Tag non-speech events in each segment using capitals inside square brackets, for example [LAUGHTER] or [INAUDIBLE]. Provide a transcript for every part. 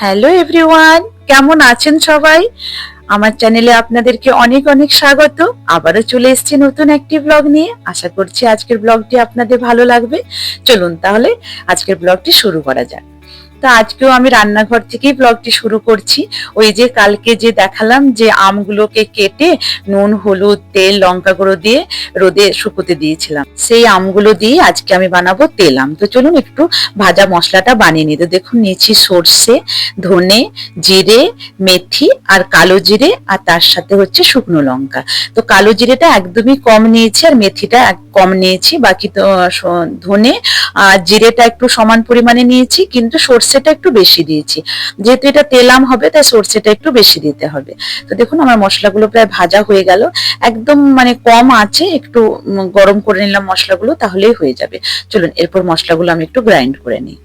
Hello everyone কেমন আছেন সবাই? আমার চ্যানেলে আপনাদেরকে অনেক অনেক স্বাগত। আবারও চলে এসেছি নতুন একটি ব্লগ নিয়ে। আশা করছি আজকের ব্লগটি আপনাদের ভালো লাগবে। চলুন তাহলে আজকের ব্লগটি শুরু করা যাক। তো আজকেও আমি রান্নাঘর থেকেই ব্লগটি শুরু করছি। ওই যে কালকে যে দেখালাম যে আমগুলোকে কেটে নুন, হলুদ, তেল, লঙ্কা গুঁড়ো দিয়ে রোদে শুকোতে দিয়েছিলাম। সেই আমগুলো দিয়ে আজকে আমি বানাবো তেল আম। তো চলুন একটু ভাজা মশলাটা বানিয়ে নিতে দেখুন, নিয়েছি সর্ষে, ধনে, জিরে, মেথি আর কালো জিরে আর তার সাথে হচ্ছে শুকনো লঙ্কা। তো কালো জিরেটা একদমই কম নিয়েছি আর মেথিটা কম নিয়েছি। বাকি তো ধনে আর জিরেটা একটু সমান পরিমাণে নিয়েছি। কিন্তু সর্ষেটা একটু বেশি দিয়েছি। যেহেতু এটা তেলাম হবে, তাই সর্ষেটা একটু বেশি দিতে হবে। তো দেখুন, আমার মশলাগুলো প্রায় ভাজা হয়ে গেল। একদম মানে কম আছে, একটু গরম করে নিলাম মশলাগুলো, তাহলেই হয়ে যাবে। চলুন, এরপর মশলাগুলো আমি একটু গ্রাইন্ড করে নিই।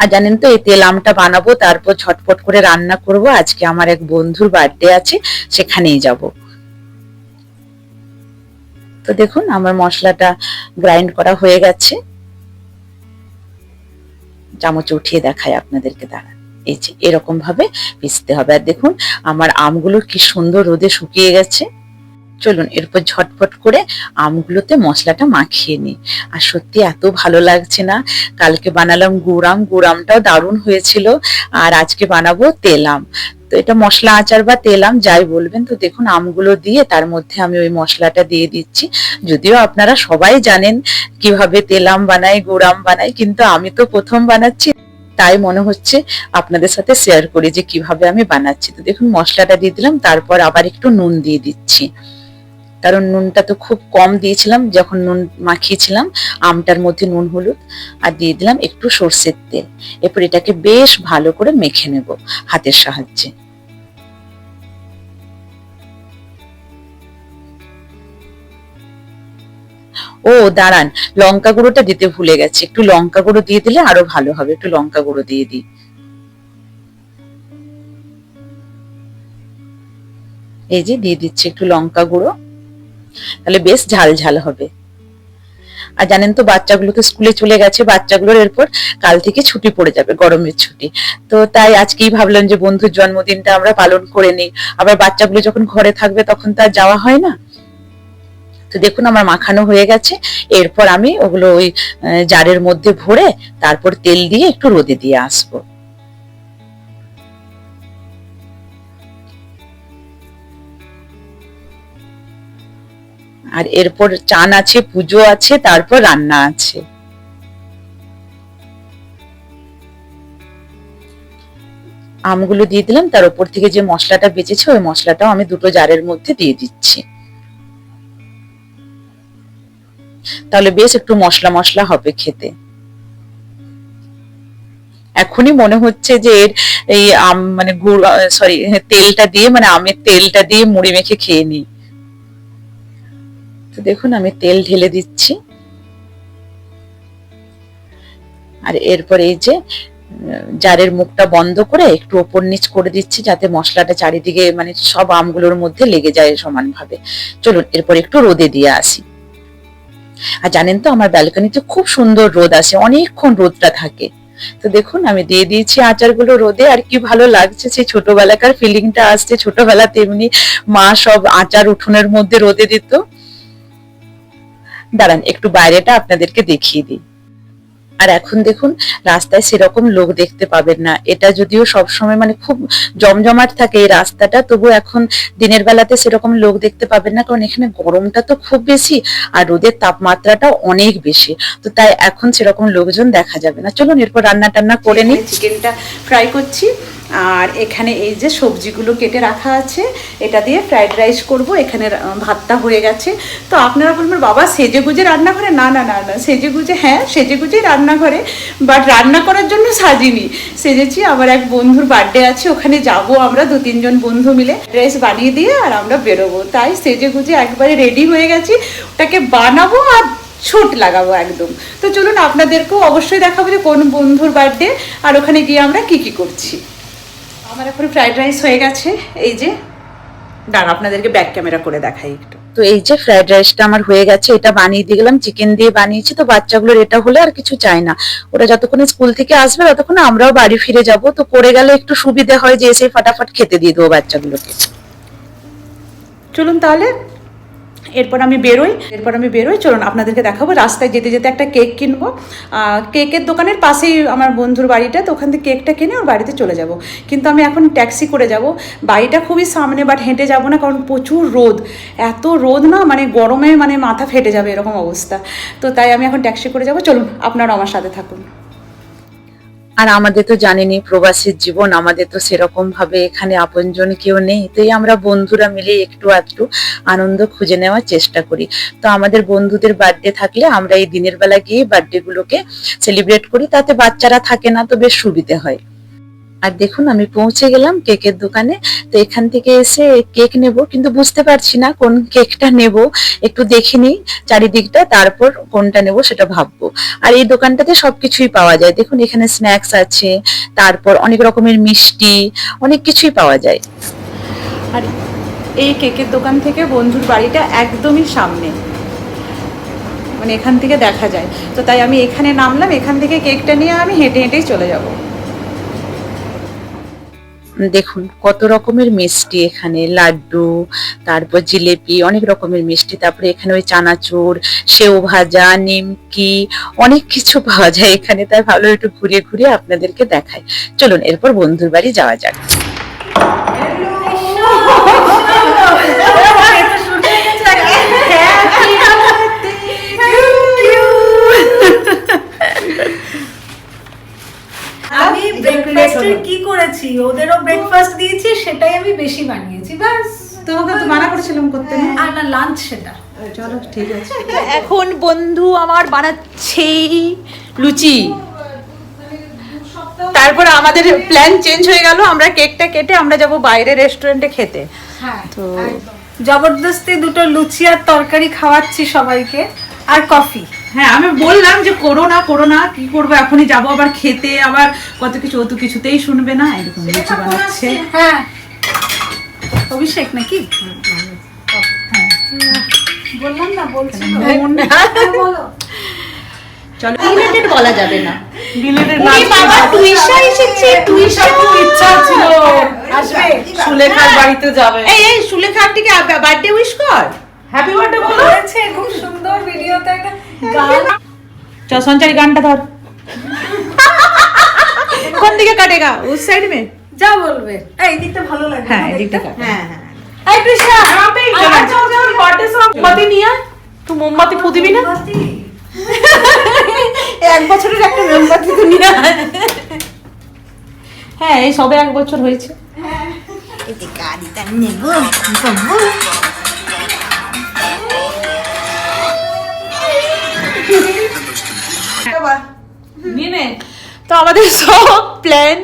আর জানেন তো, এই তেল আমটা বানাবো, তারপর ঝটপট করে রান্না করব। আজকে আমার এক বন্ধুর বার্থডে আছে, সেখানেই যাব। তো দেখুন, আমার মশলাটা গ্রাইন্ড করা হয়ে গেছে। চামচ উঠিয়ে দেখায় আপনাদেরকে দাঁড়া এই যে, এরকম ভাবে পিসতে হবে। আর দেখুন, আমার আমগুলো কি সুন্দর রোদে শুকিয়ে গেছে। চলুন, এরপর ঝটফট করে আমগুলোতে মশলাটা মাখিয়ে নিই। আর সত্যি এত ভালো লাগছে না। কালকে বানালাম গুড়াম গুড়ামটাও দারুণ হয়েছিল। আর আজকে বানাবো তেলাম তো এটা মশলা আচার বা তেলাম যাই বলবেন, তো দেখুন আমগুলো দিয়ে তার মধ্যে আমি ওই মশলাটা দিয়ে দিচ্ছি। যদিও আপনারা সবাই জানেন কীভাবে তেলাম বানাই গোড়াম বানাই কিন্তু আমি তো প্রথম বানাচ্ছি, তাই মনে হচ্ছে আপনাদের সাথে শেয়ার করি যে কীভাবে আমি বানাচ্ছি। তো দেখুন মশলাটা দিয়ে দিলাম, তারপর আবার একটু নুন দিয়ে দিচ্ছি। কারণ নুনটা তো খুব কম দিয়েছিলাম, যখন নুন মাখিয়েছিলাম, আমটার মধ্যে নুন, হলুদ আর দিয়ে দিলাম একটু সর্ষের তেল। এরপর এটাকে বেশ ভালো করে মেখে নেব হাতের সাহায্যে। ও, দাঁড়ান, লঙ্কা গুঁড়োটা দিতে ভুলে গেছে। একটু লঙ্কা গুঁড়ো দিয়ে দিলে আরও ভালো হবে, একটু লঙ্কা গুঁড়ো দিয়ে দিই। এই যে, দিয়ে দিচ্ছি একটু লঙ্কা গুঁড়ো। তাহলে বেশ ঝাল ঝাল হবে। আর জানেন তো বাচ্চাগুলো তো স্কুলে চলে গেছে, বাচ্চাগুলোর এরপর কাল থেকে ছুটি পড়ে যাবে, গরমের ছুটি। তো তাই আজকেই ভাবলাম যে বন্ধুর জন্মদিনটা আমরা পালন করে নিই। আবার বাচ্চাগুলো যখন ঘরে থাকবে তখন তো আর যাওয়া হয় না। তো দেখুন, আমার মাখানো হয়ে গেছে। এরপর আমি ওগুলো ওই জারের মধ্যে ভরে তারপর তেল দিয়ে একটু রোদে দিয়ে আসব। আর এরপর চান আছে, পুজো আছে, তারপর রান্না আছে। আমগুলো দিয়ে দিলাম, তার উপর থেকে যে মশলাটা বেঁচেছে, ওই মশলাটাও আমি দুটো জারের মধ্যে দিয়ে দিচ্ছি। তাহলে বেশ একটু মশলা মশলা হবে খেতে। এখনই মনে হচ্ছে যে এর এই আম মানে গুড় সরি তেলটা দিয়ে মানে আমের তেলটা দিয়ে মুড়ি মেখে খেয়ে নিই। তো দেখুন, আমি তেল ঢেলে দিচ্ছি। আর এরপর এই যে জারের মুখটা বন্ধ করে একটু ওপর নিচ করে দিচ্ছি, যাতে মশলাটা চারিদিকে মানে সব আমগুলোর মধ্যে লেগে যায় সমানভাবে। চলুন, এরপর একটু রোদে দিয়ে আসি। আর জানেন তো, আমার ব্যালকনিতে খুব সুন্দর রোদ আসে, অনেকক্ষণ রোদটা থাকে। তো দেখুন, আমি দিয়ে দিয়েছি আচারগুলো রোদে, আর কি ভালো লাগছে, সেই ছোটবেলাকার ফিলিংটা আসছে। ছোটবেলা তেমনি মা সব আচার উঠোনের মধ্যে রোদে দিত। দাঁড়ান, একটু বাইরেটা আপনাদেরকে দেখিয়ে দিই। আর এখন দেখুন, রাস্তায় সেরকম লোক দেখতে পাবেন না। এটা যদিও সবসময় মানে খুব জমজমাট থাকে এই রাস্তাটা তবু এখন দিনের বেলাতে সেরকম লোক দেখতে পাবেন না, কারণ এখানে গরমটা তো খুব বেশি আর রোদের তাপমাত্রাটাও অনেক বেশি। তো তাই এখন সেরকম লোকজন দেখা যাবে না। চলুন, এরপর রান্না টান্না করে নিই। চিকেনটা ফ্রাই করছি। আর এখানে এই যে সবজিগুলো কেটে রাখা আছে, এটা দিয়ে ফ্রাইড রাইস করব। এখানে ভাতটা হয়ে গেছে। তো আপনারা বলবেন, বাবা সেজে গুজে রান্না করে না না না না সেজে গুজে হ্যাঁ সেজে গুজেই রান্নাঘরে। বাট রান্না করার জন্য সাজিনি। সেজেছি, আমার এক বন্ধুর বার্থডে আছে, ওখানে যাব আমরা দু, তিনজন বন্ধু মিলে। ড্রেস বানিয়ে দিয়ে আর আমরা বেরোবো। তাই সেজে গুজে একবারে রেডি হয়ে গেছি। ওটাকে বানাবো আর ছোট লাগাবো একদম। তো চলুন, আপনাদেরকেও অবশ্যই দেখাবো যে কোন বন্ধুর বার্থডে আর ওখানে গিয়ে আমরা কি কি করছি। আমার এখন ফ্রাইড রাইস হয়ে গেছে। এই যে দাঁড়া আপনাদেরকে ব্যাক ক্যামেরা করে দেখাই একটু। তো এই যে ফ্রাইড রাইসটা আমার হয়ে গেছে এটা বানিয়ে দিয়ে গেলাম চিকেন দিয়ে বানিয়েছি তো বাচ্চাগুলোর এটা হলে আর কিছু চাই না। ওরা যতক্ষণ স্কুল থেকে আসবে ততক্ষণ আমরাও বাড়ি ফিরে যাব। তো করে গেলে একটু সুবিধা হয় যে এসে ফাটাফাট খেতে দিয়ে দেবো বাচ্চাগুলোকে। চলুন তাহলে এরপর আমি বেরোই, এরপর আমি বেরোই। চলুন, আপনাদেরকে দেখাবো, রাস্তায় যেতে যেতে একটা কেক কিনবো। কেকের দোকানের পাশেই আমার বন্ধুর বাড়িটা, তো ওখান থেকে কেকটা কিনে ওর বাড়িতে চলে যাব। কিন্তু আমি এখন ট্যাক্সি করে যাব। বাড়িটা খুবই সামনে, বাট হেঁটে যাব না, কারণ প্রচুর রোদ। এত রোদ না মানে গরমে মানে মাথা ফেটে যাবে, এরকম অবস্থা। তো তাই আমি এখন ট্যাক্সি করে যাব। চলুন আপনারা আমার সাথে থাকুন। আর আমাদের তো জানেনই, প্রবাসীর জীবন আমাদের তো সেরকম ভাবে এখানে আপনজন কেউ নেই। তো আমরা বন্ধুরা মিলে একটু আধটু আনন্দ খুঁজে নেওয়ার চেষ্টা করি। তো আমাদের বন্ধুদের বার্থডে থাকলে আমরা এই দিনের বেলা গিয়ে বার্থডে গুলোকে সেলিব্রেট করি। তাতে বাচ্চারা থাকে না তো বেশ সুবিধে হয়। আর দেখুন, আমি পৌঁছে গেলাম কেকের দোকানে। তো এখান থেকে এসে কেক নেব, কিন্তু বুঝতে পারছি না কোন কেকটা নেব। একটু দেখে নিই চারিদিকটা, তারপর কোনটা নেব সেটা ভাববো। আর এই দোকানটাতে সবকিছুই পাওয়া যায়। দেখুন, এখানে স্ন্যাক্স আছে, তারপর অনেক রকমের মিষ্টি, অনেক কিছুই পাওয়া যায়। আর এই কেকের দোকান থেকে বন্ধুর বাড়িটা একদমই সামনে। মানে এখান থেকে দেখা যায়। তো তাই আমি এখানে নামলাম, এখান থেকে কেকটা নিয়ে আমি হেঁটে হেঁটেই চলে যাব। দেখুন, কত রকমের মিষ্টি এখানে। লাড্ডু, তারপর জিলেপি, অনেক রকমের মিষ্টি। তারপরে এখানে ওই চানাচুর, সেও ভাজা, নিমকি, অনেক কিছু পাওয়া যায় এখানে। তাই ভালো একটু ঘুরে ঘুরে আপনাদেরকে দেখায় চলুন, এরপর বন্ধুর বাড়ি যাওয়া যাক। করেছি ওদেরও ব্রেকফাস্ট দিয়েছি সেটাই আমি বেশি বানিয়েছি ব্যাস। তোমাকে তো মানা করেছিলাম করতে। না আর না লাঞ্চ সেটা। চলো ঠিক আছে। এখন বন্ধু আমার বানাচ্ছে লুচি। তারপর আমাদের প্ল্যান চেঞ্জ হয়ে গেল আমরা কেকটা কেটে আমরা যাব বাইরে রেস্টুরেন্টে খেতে। হ্যাঁ তো জবরদস্তি দুটো লুচি আর তরকারি খাওয়াচ্ছি সবাইকে আর কফি হ্যাঁ আমি বললাম যে করো না করো না কি করব এখনই যাব আবার খেতে আবার কত কিছু অত কিছুতেই শুনবে না এরকম লুচি বানাচ্ছে। হ্যাঁ। অভিষেক নাকি? হ্যাঁ। বললাম না বলছি তো। হ্যাঁ, বলো। চলো। রিলেটেড বলা যাবে না। বিলেটের উনি বাবা টুইশা এসেছে টুইশা খুব ইচ্ছা ছিল। আসবে। সুলেখার বাড়িতে যাবে। এই এই সুলেখা আন্টিকে বার্থডে উইশ কর। হ্যাপি বার্থডে বলো। খুব সুন্দর ভিডিওতে একটা সঞ্চারি গানটা ধর। কোন দিকে কাটেগা? উস সাইড মে? যা বলবে। এই দিকটা ভালো লাগে হ্যাঁ এদিকটা দেখতে? কাট। হ্যাঁ হ্যাঁ এই কৃষ্ণা আয়, চল, চল। মোমবাতি নিয়ে। তুই মোমবাতি ফুদিবি না? [LAUGHS] এক বছরের একটা মোমবাতি তো নিয়ে হ্যাঁ এই সবে এক বছর হয়েছে। তো আমাদের সব প্ল্যান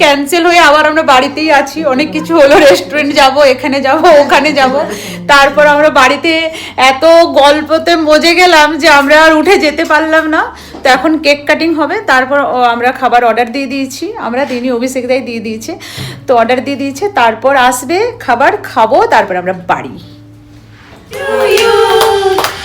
ক্যান্সেল হয়ে আবার আমরা বাড়িতেই আছি। অনেক কিছু হলো রেস্টুরেন্ট যাব এখানে যাব ওখানে যাব। তারপর আমরা বাড়িতে এত গল্পতে মজে গেলাম যে আমরা আর উঠে যেতে পারলাম না। তো এখন কেক কাটিং হবে তারপর আমরা খাবার অর্ডার দিয়ে দিয়েছি। আমরা দিনই অভিষেক দাই দিয়ে দিয়েছে। তো অর্ডার দিয়ে দিয়েছে তারপর আসবে খাবার খাব তারপর আমরা বাড়ি।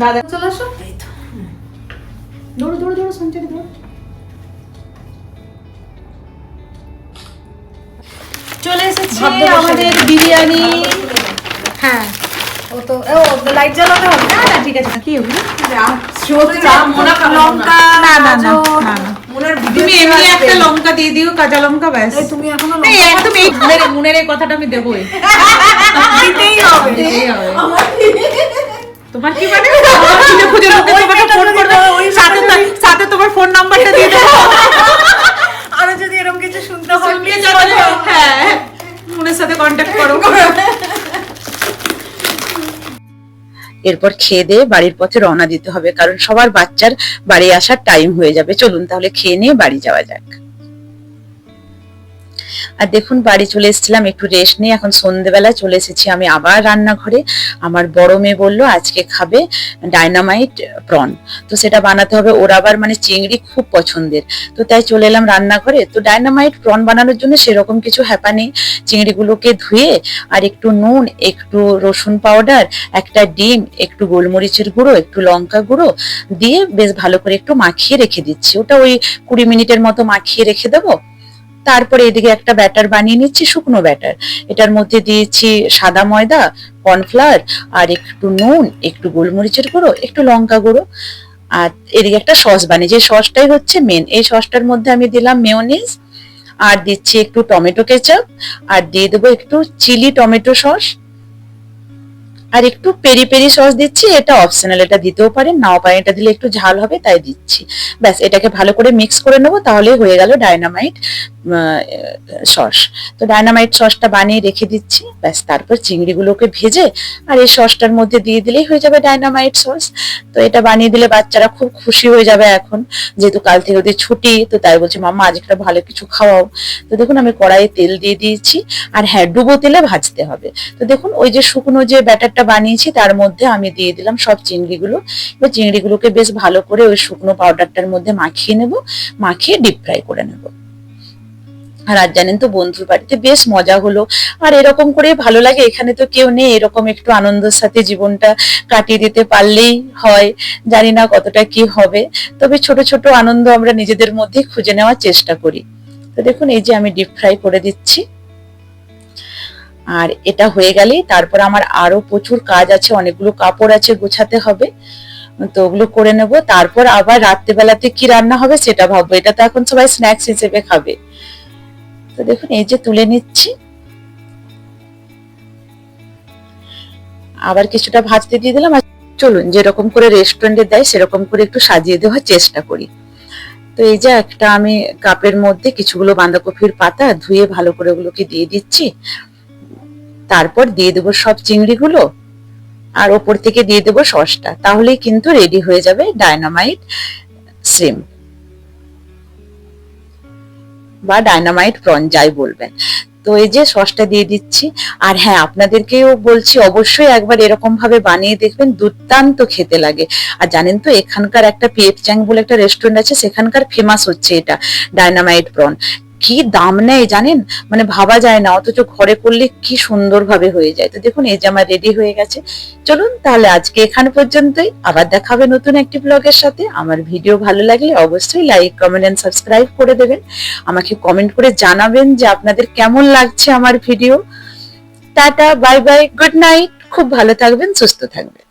দাদা চলে আসো। দৌড়ো দৌড়ো দৌড়ো সঞ্চারি দৌড়ো। চলে এসেছে আমাদের বিরিয়ানি। হ্যাঁ। ও তো ও লাইট জ্বালাতে হবে? না না ঠিক আছে। কি ওগুলো লঙ্কা না না না না না। ওনার ভিডিও তুমি এমনি একটা লঙ্কা দিয়ে দিও কাঁচা লঙ্কা ব্যাস। তুমি এখনও একদম এই মুনের মুনের কথাটা আমি দেবোই। [LAUGHS] দিতেই হবে। তোমার কি মানে? খুঁজে খুঁজে লোকে তোমাকে ফোন করবে। ওই সাথে সাথে তোমার ফোন নাম্বারটা দিয়ে দেবো। আরও যদি এরকম কিছু শুনতে হয় হ্যাঁ মুনের সাথে কন্ট্যাক্ট করো। এরপর খেয়ে দিয়ে বাড়ির পথে রওনা দিতে হবে কারণ সবার বাচ্চার বাড়ি আসার টাইম হয়ে যাবে। চলুন তাহলে খেয়ে নিয়ে বাড়ি যাওয়া যাক। আর দেখুন, বাড়ি চলে এসেছিলাম, একটু রেস্ট নিয়ে। এখন সন্ধেবেলা চলে এসেছি আমি আবার রান্নাঘরে। আমার বড় মেয়ে বলল, আজকে খাবে ডাইনামাইট প্রন তো সেটা বানাতে হবে। ওর আবার মানে চিংড়ি খুব পছন্দের। তো তাই চলে এলাম রান্নাঘরে। তো ডাইনামাইট প্রন বানানোর জন্য সেরকম কিছু হ্যাপা নেই। চিংড়িগুলোকে ধুয়ে আর একটু নুন, একটু রসুন পাউডার একটা ডিম, একটু গোলমরিচের গুঁড়ো, একটু লঙ্কা গুঁড়ো দিয়ে বেশ ভালো করে একটু মাখিয়ে রেখে দিচ্ছি। ওটা ওই কুড়ি মিনিটের মতো মাখিয়ে রেখে দেবো। তারপরে এদিকে একটা ব্যাটার বানিয়ে নিচ্ছি, শুকনো ব্যাটার। এটার মধ্যে দিয়েছি সাদা ময়দা, কর্নফ্লাওয়ার, আর একটু নুন, একটু গোলমরিচের গুঁড়ো, একটু লঙ্কা গুঁড়ো, আর এদিকে একটা সস বানিয়ে যে সসটাই হচ্ছে মেন এই সসটার মধ্যে আমি দিলাম মেয়োনিজ আর দিচ্ছি একটু টমেটো কেচাপ আর দিয়ে দেবো একটু চিলি টমেটো সস। আর একটু পেরি পেরি সস দিচ্ছি, এটা অপশনাল এটা দিতেও পারেন, নাও পারেন, এটা দিলে একটু ঝাল হবে, তাই দিচ্ছি। ব্যাস, এটাকে ভালো করে মিক্স করে নেব তাহলে হয়ে গেল ডায়নামাইট সস। তো ডায়নামাইট সসটা বানিয়ে রেখে দিচ্ছি, ব্যাস, তারপর চিংড়িগুলোকে ভেজে, আর এই সসটার মধ্যে দিয়ে দিলেই হয়ে যাবে ডায়নামাইট সস। তো এটা বানিয়ে দিলে বাচ্চারা খুব খুশি হয়ে যাবে এখন, যেহেতু কাল থেকে ওদের ছুটি, তো তাই বলছে, মাম্মা আজ একটা ভালো কিছু খাওয়াও। তো দেখুন, আমি কড়াইয়ে তেল দিয়ে দিয়েছি, আর হ্যাঁ ডুবো তেলে ভাজতে হবে। তো দেখুন, ওই যে শুকনো যে ব্যাটারটা বানিয়েছি, তার মধ্যে আমি দিয়ে দিলাম সব চিংড়িগুলো। এবার চিংড়িগুলোকে বেশ ভালো করে ওই শুকনো পাউডারটার মধ্যে মাখিয়ে নেব, মাখিয়ে ডিপ ফ্রাই করে নেব। আর আজ জানেন তো বন্ধুর বাড়িতে বেশ মজা হলো। আর এরকম করে ভালো লাগে, এখানে তো কেউ নেই, এরকম একটু আনন্দের সাথে জীবনটা কাটিয়ে দিতে পারলেই হয়। জানি না কতটা কি হবে, তবে ছোট ছোট আনন্দ আমরা নিজেদের মধ্যে খুঁজে নেওয়ার চেষ্টা করি। তো দেখুন, এই যে আমি ডিপ ফ্রাই করে দিচ্ছি। আর এটা হয়ে গেলেই তারপর আমার আরও প্রচুর কাজ আছে, অনেকগুলো কাপড় আছে গোছাতে হবে। তো ওগুলো করে নেব। তারপর আবার রাত্রেবেলাতে কি রান্না হবে সেটা ভাববো। এটা তো এখন সবাই স্ন্যাক্স হিসেবে খাবে। তো দেখুন, এই যে তুলে নিচ্ছি। আবার কিছুটা ভাজতে দিয়ে দিলাম। আর চলুন, যেরকম করে রেস্টুরেন্টে দেয়, সেরকম করে একটু সাজিয়ে দেওয়ার চেষ্টা করি। তো এই যে একটা আমি কাপের মধ্যে কিছুগুলো বাঁধাকপির পাতা ধুয়ে ভালো করে ওগুলোকে দিয়ে দিচ্ছি। তারপর দিয়ে দেবো সব চিংড়িগুলো। আর ওপর থেকে দিয়ে দেবো সসটা। তাহলেই কিন্তু রেডি হয়ে যাবে ডায়নামাইট সিম বা ডায়নামাইট প্রন যাই বলবেন। তো এই যে সসটা দিয়ে দিচ্ছি। আর হ্যাঁ আপনাদেরকেও বলছি, অবশ্যই একবার এরকম ভাবে বানিয়ে দেখবেন, দুর্দান্ত খেতে লাগে। আর জানেন তো, এখানকার একটা পিএফ চ্যাং বলে একটা রেস্টুরেন্ট আছে, সেখানকার ফেমাস হচ্ছে এটা ডায়নামাইট প্রন কি দাম নেয় জানেন? মানে ভাবা যায় না, অথচ ঘরে করলে কি সুন্দর ভাবে হয়ে যায়। তো দেখুন, এই আমার রেডি হয়ে গেছে। চলুন তাহলে আজকে এখানে পর্যন্তই। আবার দেখাবে নতুন একটি ব্লগের সাথে। আমার ভিডিও ভালো লাগলে অবশ্যই লাইক কমেন্ট এন্ড সাবস্ক্রাইব করে দেবেন। আমাকে কমেন্ট করে জানাবেন যে আপনাদের কেমন লাগছে আমার video tata bye bye good night খুব ভালো থাকবেন, সুস্থ থাকবেন।